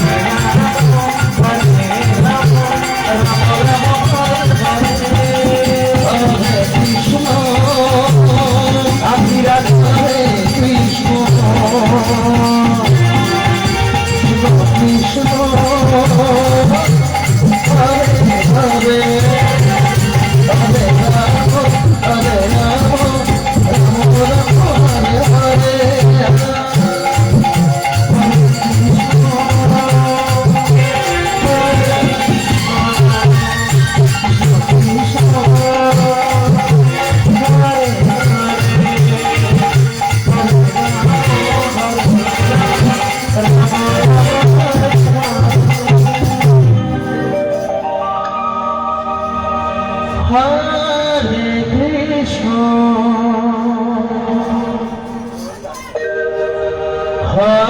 Yeah. হরে কৃষ্ণ হরে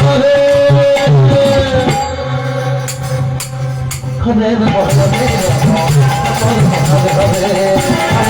হবে হবে হবে হবে হবে